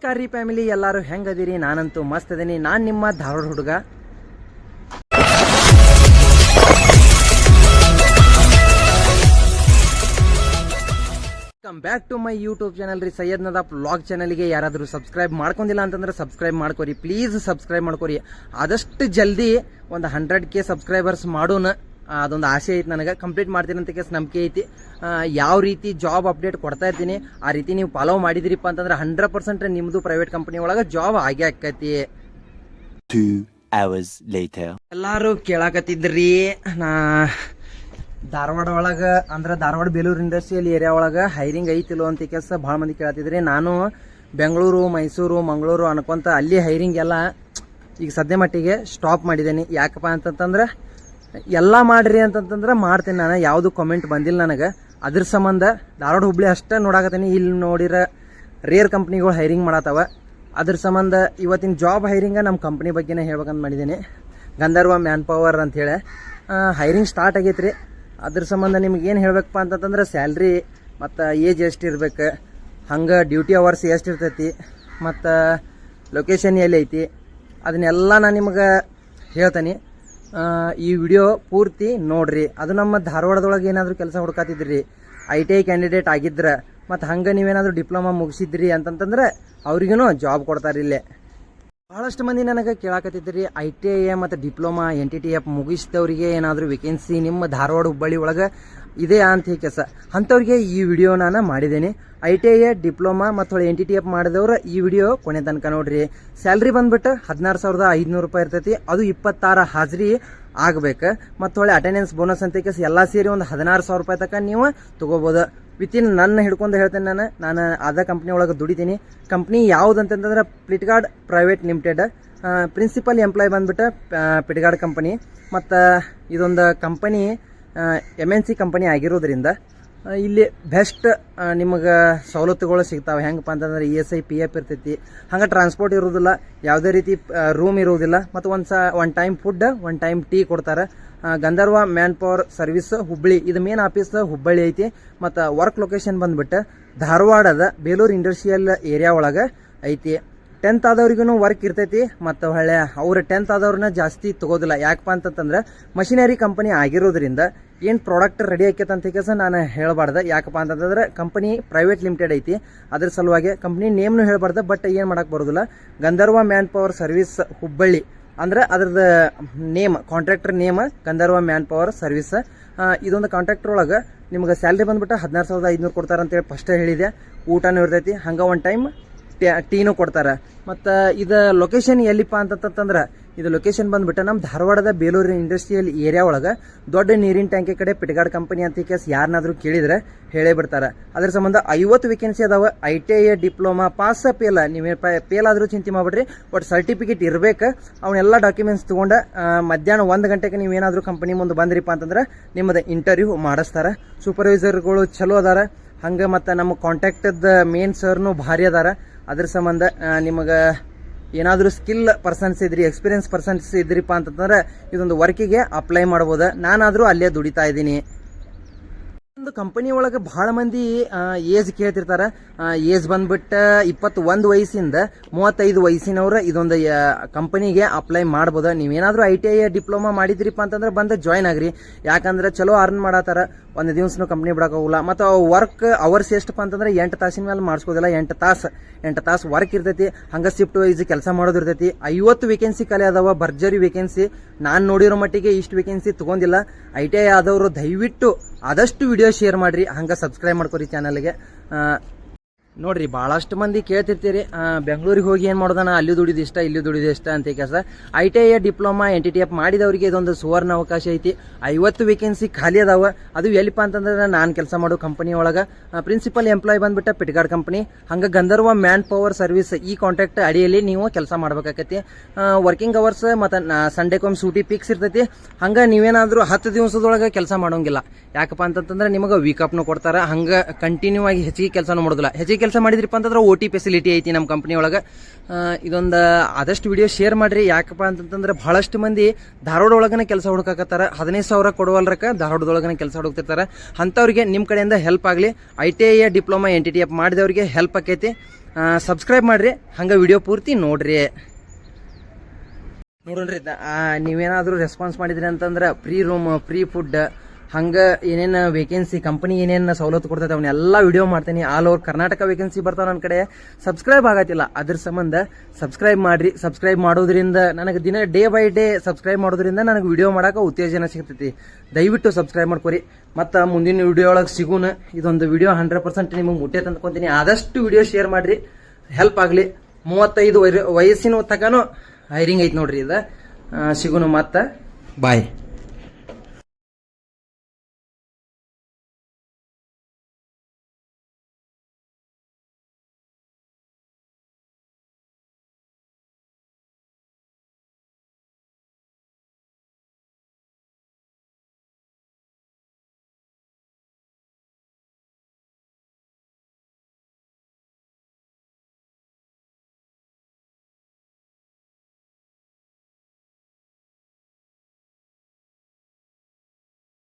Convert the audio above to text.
ನಮಸ್ಕಾರ ರೀ ಫ್ಯಾಮಿಲಿ ಎಲ್ಲರೂ ಹೆಂಗದಿರಿ? ನಾನಂತೂ ಮಸ್ತ್ ಅದೀನಿ. ನಾನು ನಿಮ್ಮ ಧಾರವಾಡ ಹುಡುಗ. Welcome back to my YouTube channel ರೀ. ಸೈಯದ್ ನದಾಬ್ ಬ್ಲಾಗ್ ಚಾನಲ್ಗೆ ಯಾರಾದರೂ ಸಬ್ಸ್ಕ್ರೈಬ್ ಮಾಡ್ಕೊಂಡಿಲ್ಲ ಅಂತಂದ್ರೆ ಸಬ್ಸ್ಕ್ರೈಬ್ ಮಾಡ್ಕೊರಿ. ಪ್ಲೀಸ್ ಸಬ್ಸ್ಕ್ರೈಬ್ ಮಾಡ್ಕೊರಿ. ಆದಷ್ಟು ಜಲ್ದಿ ಒಂದು ಹಂಡ್ರೆಡ್ ಕೆ ಸಬ್ಸ್ಕ್ರೈಬರ್ಸ್ ಮಾಡೋಣ. ಅದೊಂದು ಆಸೆ ಐತಿ ನನಗೆ. ಕಂಪ್ಲೀಟ್ ಮಾಡ್ತೀನಿ ಅಂತ ಕೇಸ್ ನಂಬಿಕೆ ಐತಿ. ಯಾವ ರೀತಿ ಜಾಬ್ ಅಪ್ಡೇಟ್ ಕೊಡ್ತಾ ಇರ್ತೀನಿ ಆ ರೀತಿ ನೀವು ಫಾಲೋ ಮಾಡಿದಿರಿಪ್ಪ ಅಂತಂದ್ರೆ ಹಂಡ್ರೆಡ್ ಪರ್ಸೆಂಟ್ ನಿಮ್ಮದು ಪ್ರೈವೇಟ್ ಕಂಪನಿ ಒಳಗೆ ಜಾಬ್ ಆಗೇ ಆಕೈತಿ. ಎಲ್ಲಾರು ಕೇಳಾಕತ್ತಿದ್ರಿ ನಾ ಧಾರವಾಡ ಒಳಗೆ ಅಂದ್ರೆ ಧಾರವಾಡ ಬೇಲೂರು ಇಂಡಸ್ಟ್ರಿಯಲ್ ಏರಿಯಾ ಒಳಗೆ ಹೈರಿಂಗ್ ಐತಿಲ್ಲೋ ಅಂತ ಕೆಲಸ ಭಾಳ ಮಂದಿ ಕೇಳತ್ತಿದ್ರಿ ನಾನು ಬೆಂಗಳೂರು ಮೈಸೂರು ಮಂಗಳೂರು ಅನ್ಕೊಂತ ಅಲ್ಲಿ ಹೈರಿಂಗ್ ಎಲ್ಲ ಈಗ ಸದ್ಯ ಮಟ್ಟಿಗೆ ಸ್ಟಾಪ್ ಮಾಡಿದ್ದೀನಿ ಯಾಕಪ್ಪ ಅಂತಂತಂದ್ರೆ ಎಲ್ಲ ಮಾಡಿರಿ ಅಂತಂತಂದ್ರೆ ಮಾಡ್ತೀನಿ ನಾನು. ಯಾವುದು ಕಮೆಂಟ್ ಬಂದಿಲ್ಲ ನನಗೆ. ಅದ್ರ ಸಂಬಂಧ ಧಾರವಾಡ ಹುಬ್ಳಿ ಅಷ್ಟೇ ನೋಡಾಕತ್ತೀನಿ. ಇಲ್ಲಿ ನೋಡಿರ ರೇರ್ ಕಂಪ್ನಿಗಳು ಹೈರಿಂಗ್ ಮಾಡತ್ತವ ಅದ್ರ ಸಂಬಂಧ ಇವತ್ತಿನ ಜಾಬ್ ಹೈರಿಂಗ ನಮ್ಮ ಕಂಪ್ನಿ ಬಗ್ಗೆನೇ ಹೇಳ್ಬೇಕಂತ ಮಾಡಿದ್ದೀನಿ ಗಂಧರ್ವ ಮ್ಯಾನ್ ಪವರ್ ಹೇಳಿ. ಹೈರಿಂಗ್ ಸ್ಟಾರ್ಟ್ ಆಗೈತ್ರಿ. ಅದ್ರ ಸಂಬಂಧ ನಿಮ್ಗೆ ಏನು ಹೇಳ್ಬೇಕಪ್ಪ ಅಂತಂತಂದ್ರೆ ಸ್ಯಾಲ್ರಿ ಮತ್ತು ಏಜ್ ಎಷ್ಟು ಇರ್ಬೇಕು, ಹಂಗೆ ಡ್ಯೂಟಿ ಅವರ್ಸ್ ಎಷ್ಟು ಇರ್ತೈತಿ, ಮತ್ತು ಲೊಕೇಶನ್ ಎಲ್ಲಿ ಐತಿ, ಅದನ್ನೆಲ್ಲ ನಾನು ನಿಮ್ಗೆ ಹೇಳ್ತೀನಿ. ಈ ವಿಡಿಯೋ ಪೂರ್ತಿ ನೋಡ್ರಿ. ಅದು ನಮ್ಮ ಧಾರವಾಡದೊಳಗೆ ಏನಾದರೂ ಕೆಲಸ ಹುಡ್ಕಾತಿದ್ರಿ ಐ ಟಿ ಐ ಕ್ಯಾಂಡಿಡೇಟ್ ಆಗಿದ್ರೆ, ಮತ್ತು ಹಂಗೆ ನೀವೇನಾದರೂ ಡಿಪ್ಲೊಮಾ ಮುಗಿಸಿದ್ರಿ ಅಂತಂತಂದ್ರೆ ಅವ್ರಿಗೂ ಜಾಬ್ ಕೊಡ್ತಾರೆ ಇಲ್ಲೇ. ಬಹಳಷ್ಟು ಮಂದಿ ನನಗೆ ಕೇಳಾಕತ್ತಿದ್ರಿ. ಐ ಟಿ ಐ ಮತ್ತು diploma, N T T F ಮುಗಿಸಿದವರಿಗೆ ಏನಾದರೂ ವೇಕೆನ್ಸಿ ನಿಮ್ಮ ಧಾರವಾಡ ಹುಬ್ಬಳ್ಳಿ ಒಳಗೆ ಇದೆ ಅಂತ ಕೆಲಸ. ಅಂಥವ್ರಿಗೆ ಈ ವಿಡಿಯೋ ನಾನು ಮಾಡಿದ್ದೀನಿ. ಐ ಟಿ ಐ ಡಿಪ್ಲೊಮಾ ಮತ್ತು ಎನ್ ಟಿ ಟಿ ಎಫ್ ಮಾಡಿದವ್ರು ಈ ವಿಡಿಯೋ ಕೊನೆ ತನಕ ನೋಡ್ರಿ. ಸ್ಯಾಲ್ರಿ ಬಂದ್ಬಿಟ್ಟು ಹದಿನಾರು ಸಾವಿರದ ಐದುನೂರು ರೂಪಾಯಿ ಇರ್ತೈತಿ. ಅದು ಇಪ್ಪತ್ತಾರು ಹಾಜರಿ ಆಗ್ಬೇಕು. ಮತ್ತು ಹೊಳೆ ಅಟೆಂಡೆನ್ಸ್ ಬೋನಸ್ ಅಂತ ಕೇಸ್ ಎಲ್ಲ ಸೇರಿ ಒಂದು ಹದಿನಾರು ಸಾವಿರ ರೂಪಾಯಿ ತನಕ ನೀವು ತಗೋಬೋದು. ವಿತಿನ್ ನನ್ನ ಹಿಡ್ಕೊಂಡು ಹೇಳ್ತೇನೆ ನಾನು. ನಾನು ಅದ ಕಂಪ್ನಿ ಒಳಗೆ ದುಡಿತೀನಿ. ಕಂಪ್ನಿ ಯಾವ್ದು ಅಂತಂದ್ರೆ Fleetguard private limited principal employer ಬಂದ್ಬಿಟ್ಟು ಪಿಟ್ಗಾರ್ಡ್ ಕಂಪನಿ ಮತ್ತು ಇದೊಂದು company M N C company ಆಗಿರೋದ್ರಿಂದ ಇಲ್ಲಿ ಬೆಸ್ಟ್ ನಿಮಗೆ ಸವಲತ್ತುಗಳು ಸಿಗ್ತಾವೆ. ಹೆಂಗಪ್ಪ ಅಂತಂದ್ರೆ E S I P F ಇರ್ತೈತಿ. ಹಂಗೆ ಟ್ರಾನ್ಸ್ಪೋರ್ಟ್ ಇರೋದಿಲ್ಲ, ಯಾವುದೇ ರೀತಿ ರೂಮ್ ಇರೋದಿಲ್ಲ. ಮತ್ತು ಒಂದು ಸ one time food one time tea ಕೊಡ್ತಾರೆ. Gandharva manpower service Hubballi. ಇದು ಮೇನ್ ಆಫೀಸ್ ಹುಬ್ಬಳ್ಳಿ ಐತಿ. ಮತ್ತು ವರ್ಕ್ ಲೊಕೇಶನ್ ಬಂದ್ಬಿಟ್ಟು ಧಾರವಾಡದ ಬೇಲೂರು ಇಂಡಸ್ಟ್ರಿಯಲ್ ಏರಿಯಾ ಒಳಗೆ ಐತಿ. ಟೆಂತ್ ಆದವ್ರಿಗೂ ವರ್ಕ್ ಇರ್ತೈತಿ, ಮತ್ತು ಒಳ್ಳೆ ಅವ್ರ ಟೆಂತ್ ಆದವ್ರನ್ನ ಜಾಸ್ತಿ ತೊಗೋದಿಲ್ಲ. ಯಾಕಪ್ಪ ಅಂತಂತಂದ್ರೆ ಮಷಿನರಿ ಕಂಪನಿ ಆಗಿರೋದ್ರಿಂದ ಏನು ಪ್ರಾಡಕ್ಟ್ ರೆಡಿ ಆಕೈತೆ ಅಂತ ಕೆಲಸ ನಾನು ಹೇಳಬಾರ್ದು. ಯಾಕಪ್ಪ ಅಂತಂದ್ರೆ ಕಂಪನಿ ಪ್ರೈವೇಟ್ ಲಿಮಿಟೆಡ್ ಐತಿ. ಅದ್ರ ಸಲುವಾಗಿ ಕಂಪ್ನಿ ನೇಮ್ನು ಹೇಳಬಾರ್ದು ಬಟ್ ಏನು ಮಾಡಕ್ಕೆ ಬರೋದಿಲ್ಲ. Gandharva man power service Hubballi ಅಂದ್ರೆ ಅದ್ರದ್ದು name contractor name Gandharva manpower service ಇದೊಂದು ಕಾಂಟ್ರಾಕ್ಟರ್ ಒಳಗೆ ನಿಮ್ಗೆ ಸ್ಯಾಲ್ರಿ ಬಂದ್ಬಿಟ್ಟು ಹದಿನಾರು ಸಾವಿರದ ಐದುನೂರು ಕೊಡ್ತಾರೆ ಅಂತೇಳಿ ಫಸ್ಟ್ ಹೇಳಿದೆ. ಊಟನೂ ಇರ್ತೈತಿ. ಹಂಗೆ ಒಂದು ಟೈಮ್ ಟೀನು ಕೊಡ್ತಾರೆ. ಮತ್ತು ಇದು ಲೊಕೇಶನ್ ಎಲ್ಲಿಪ್ಪ ಅಂತಂತಂದ್ರೆ ಇದು ಲೊಕೇಶನ್ ಬಂದುಬಿಟ್ಟು ನಮ್ಮ ಧಾರವಾಡದ ಬೇಲೂರು ಇಂಡಸ್ಟ್ರಿಯಲ್ ಏರಿಯಾ ಒಳಗೆ ದೊಡ್ಡ ನೀರಿನ ಟ್ಯಾಂಕಿ ಕಡೆ ಪಿಟ್ಗಾಡ್ ಕಂಪನಿ ಅಂತ ಕೇಸ್ ಯಾರನ್ನಾದ್ರೂ ಕೇಳಿದ್ರೆ ಹೇಳೇ ಬಿಡ್ತಾರೆ ಅದ್ರ ಸಂಬಂಧ ಐವತ್ತು ವೇಕೆನ್ಸಿ ಅದಾವ. I T I diploma pass ಪೇಲ ನೀವು ಪೇಲ್ ಆದ್ರೂ ಚಿಂತೆ ಮಾಡ್ಬಿಡ್ರಿ. ಬಟ್ ಸರ್ಟಿಫಿಕೇಟ್ ಇರ್ಬೇಕು. ಅವನ್ನೆಲ್ಲ ಡಾಕ್ಯುಮೆಂಟ್ಸ್ ತೊಗೊಂಡು ಮಧ್ಯಾಹ್ನ ಒಂದು ಗಂಟೆಗೆ ನೀವೇನಾದರೂ ಕಂಪನಿ ಮುಂದೆ ಬಂದ್ರಿಪ್ಪ ಅಂತಂದ್ರೆ ನಿಮ್ಮದು ಇಂಟರ್ವ್ಯೂ ಮಾಡಿಸ್ತಾರೆ. ಸೂಪರ್ವೈಸರ್ಗಳು ಚಲೋ ಅದಾರ. ಹಂಗೆ ಮತ್ತು ನಮ್ಮ ಕಾಂಟ್ಯಾಕ್ಟದ ಮೇನ್ ಸರ್ನು ಭಾರಿ ಅದಾರ. ಅದ್ರ ಸಂಬಂಧ ನಿಮಗೆ ಏನಾದರೂ ಸ್ಕಿಲ್ ಪರ್ಸನ್ಸ್ ಇದ್ರಿ ಎಕ್ಸ್ಪೀರಿಯನ್ಸ್ ಪರ್ಸನ್ಸ್ ಇದ್ರಿಪ್ಪ ಅಂತಂದ್ರೆ, ಇದೊಂದು ವರ್ಕಿಗೆ ಅಪ್ಲೈ ಮಾಡ್ಬೋದು. ನಾನಾದರೂ ಅಲ್ಲೇ ದುಡಿತಾ ಇದ್ದೀನಿ. ಒಂದು ಕಂಪನಿ ಒಳಗೆ ಭಾಳ ಮಂದಿ ಏಜ್ ಕೇಳ್ತಿರ್ತಾರೆ. ಏಜ್ ಬಂದ್ಬಿಟ್ಟು ಇಪ್ಪತ್ತು ಒಂದು ವಯಸ್ಸಿಂದ ಮೂವತ್ತೈದು ವಯಸ್ಸಿನವ್ರು ಇದೊಂದು ಕಂಪನಿಗೆ ಅಪ್ಲೈ ಮಾಡ್ಬೋದು. ನೀವೇನಾದರೂ ಐ ಟಿ ಐ ಡಿಪ್ಲೊಮಾ ಮಾಡಿದ್ರಿಪ್ಪ ಅಂತಂದ್ರೆ ಬಂದು ಜಾಯ್ನ್ ಆಗ್ರಿ. ಯಾಕಂದ್ರೆ ಚಲೋ ಅರ್ನ್ ಮಾಡತ್ತಾರ. ಒಂದು ದಿವ್ಸನೂ ಕಂಪ್ನಿ ಬಿಡೋಕ್ಕಾಗಲ್ಲ. ಮತ್ತು ವರ್ಕ್ ಅವರ್ಸ್ ಎಷ್ಟಪ್ಪ ಅಂತಂದ್ರೆ ಎಂಟು ತಾಸಿನ ಮೇಲೆ ಮಾಡಿಸ್ಕೋದಿಲ್ಲ ಎಂಟು ತಾಸು ಎಂಟು ತಾಸು ವರ್ಕ್ ಇರ್ತೈತಿ. ಹಂಗೆ ಶಿಫ್ಟ್ ವೈಸ್ ಕೆಲಸ ಮಾಡೋದು ಇರ್ತೈತಿ. ಐವತ್ತು ವೇಕೆನ್ಸಿ ಕಲೆ ಅದಾವ. ಭರ್ಜರಿ ವೇಕೆನ್ಸಿ ನಾನು ನೋಡಿರೋ ಮಟ್ಟಿಗೆ ಇಷ್ಟು ವೇಕೆನ್ಸಿ ತೊಗೊಂಡಿಲ್ಲ. ಐ ಟಿ ಐ ಆದವರು ದಯವಿಟ್ಟು ಆದಷ್ಟು ವಿಡಿಯೋ ಶೇರ್ ಮಾಡಿರಿ ಹಂಗೆ ಸಬ್ಸ್ಕ್ರೈಬ್ ಮಾಡ್ಕೊರಿ ಚಾನಲ್ಗೆ ನೋಡ್ರಿ ಭಾಳಷ್ಟು ಮಂದಿ ಕೇಳ್ತಿರ್ತೀರಿ. ಬೆಂಗಳೂರಿಗೆ ಹೋಗಿ ಏನು ಮಾಡೋದಣ ಅಲ್ಲಿ ದುಡಿದು ಇಷ್ಟ, ಇಲ್ಲಿ ದುಡಿದು ಇಷ್ಟ ಅಂತ ಕೆಲಸ I T I diploma N T T F ಮಾಡಿದವರಿಗೆ ಇದೊಂದು ಸುವರ್ಣ ಅವಕಾಶ ಐತಿ. ಐವತ್ತು ವೇಕೆನ್ಸಿ ಖಾಲಿ ಅದಾವ. ಅದು ಎಲ್ಲಿಪ್ಪ ಅಂತಂದ್ರೆ ನಾನು ಕೆಲಸ ಮಾಡೋ ಕಂಪನಿ ಒಳಗೆ. ಪ್ರಿನ್ಸಿಪಲ್ ಎಂಪ್ಲಾಯ್ ಬಂದ್ಬಿಟ್ಟು ಪಿಟ್ಗಾಡ್ ಕಂಪನಿ ಹಂಗೆ ಗಂಧರ್ವ ಮ್ಯಾನ್ ಪವರ್ ಸರ್ವಿಸ್ ಈ ಕಾಂಟ್ರಾಕ್ಟ್ ಅಡಿಯಲ್ಲಿ ನೀವು ಕೆಲಸ ಮಾಡ್ಬೇಕಾಕೈತಿ. ವರ್ಕಿಂಗ್ ಅವರ್ಸ್ ಮತ್ತು ಸಂಡೇಕೊಮ್ಮೆ ಸೂಟಿ ಪಿಕ್ಸ್ ಇರ್ತೈತಿ. ಹಂಗೆ ನೀವೇನಾದರೂ ಹತ್ತು ದಿವಸದೊಳಗೆ ಕೆಲಸ ಮಾಡೋಂಗಿಲ್ಲ. ಯಾಕಪ್ಪ ಅಂತಂತಂದ್ರೆ ನಿಮಗೆ ವೀಕಪ್ನು ಕೊಡ್ತಾರೆ. ಹಂಗೆ ಕಂಟಿನ್ಯೂ ಆಗಿ ಹೆಚ್ಚಿಗೆ ಕೆಲಸನೂ ಮಾಡೋದಿಲ್ಲ. ಹೆಚ್ಚಿಗೆ ಕೆಲಸ ಮಾಡಿದ್ರಿಪ್ಪ ಅಂತಂದ್ರೆ ಓ ಟಿ ಫೆಸಿಲಿಟಿ ಐತಿ ನಮ್ಮ ಕಂಪ್ನಿ ಒಳಗೆ. ಇದೊಂದು ಆದಷ್ಟು ವಿಡಿಯೋ ಶೇರ್ ಮಾಡಿರಿ. ಯಾಕಪ್ಪ ಅಂತಂತಂದ್ರೆ ಭಾಳಷ್ಟು ಮಂದಿ ಧಾರವಾಡ ಒಳಗನೆ ಕೆಲಸ ಹುಡುಕಾಕತ್ತಾರ. ಹದಿನೈದು ಸಾವಿರ ಕೊಡುವಲ್ರಕ್ಕ ಧಾರವಾಡದೊಳಗನೆ ಕೆಲಸ ಹುಡುಕ್ತಿರ್ತಾರೆ. ಅಂಥವ್ರಿಗೆ ನಿಮ್ಮ ಕಡೆಯಿಂದ ಹೆಲ್ಪ್ ಆಗಲಿ. I T I diploma N T T F ಮಾಡಿದವ್ರಿಗೆ help ಆಕೈತಿ. ಸಬ್ಸ್ಕ್ರೈಬ್ ಮಾಡ್ರಿ. ಹಂಗೆ ವಿಡಿಯೋ ಪೂರ್ತಿ ನೋಡ್ರಿ. ನೋಡ್ರಿ ನೀವೇನಾದರೂ ರೆಸ್ಪಾನ್ಸ್ ಮಾಡಿದ್ರಿ ಅಂತಂದ್ರೆ ಫ್ರೀ ರೂಮ್ ಫ್ರೀ ಫುಡ್ ಹಂಗೆ ಏನೇನು ವೇಕೆನ್ಸಿ ಕಂಪನಿ ಏನೇನು ಸವಲತ್ತು ಕೊಡ್ತೈತೆ ಅವನ್ನೆಲ್ಲ ವಿಡಿಯೋ ಮಾಡ್ತೀನಿ. ಆಲ್ ಓವರ್ ಕರ್ನಾಟಕ ವೇಕೆನ್ಸಿ ಬರ್ತಾವ ನನ್ನ ಕಡೆ. ಸಬ್ಸ್ಕ್ರೈಬ್ ಆಗತ್ತಿಲ್ಲ. ಅದ್ರ ಸಂಬಂಧ ಸಬ್ಸ್ಕ್ರೈಬ್ ಮಾಡಿರಿ. ಸಬ್ಸ್ಕ್ರೈಬ್ ಮಾಡೋದ್ರಿಂದ ನನಗೆ ದಿನ ಡೇ ಬೈ ಡೇ ಸಬ್ಸ್ಕ್ರೈಬ್ ಮಾಡೋದ್ರಿಂದ ನನಗೆ ವಿಡಿಯೋ ಮಾಡೋಕೆ ಉತ್ತೇಜನ ಸಿಗ್ತೈತಿ. ದಯವಿಟ್ಟು ಸಬ್ಸ್ಕ್ರೈಬ್ ಮಾಡ್ಕೊರಿ. ಮತ್ತು ಮುಂದಿನ ವಿಡಿಯೋ ಒಳಗೆ ಸಿಗೋಣ ಇದೊಂದು ವಿಡಿಯೋ ಹಂಡ್ರೆಡ್ ಪರ್ಸೆಂಟ್ ನಿಮಗೆ ಮುಟ್ಟೆ ತಂದ್ಕೊತೀನಿ. ಆದಷ್ಟು ವಿಡಿಯೋ ಶೇರ್ ಮಾಡಿರಿ. ಹೆಲ್ಪ್ ಆಗಲಿ. ಮೂವತ್ತೈದು ವಯ- ವಯಸ್ಸಿನ ತನಕನೂ ಹೈರಿಂಗ್ ಐತೆ ನೋಡ್ರಿ ಇದು. ಸಿಗೋಣ ಮತ್ತೆ. ಬಾಯ್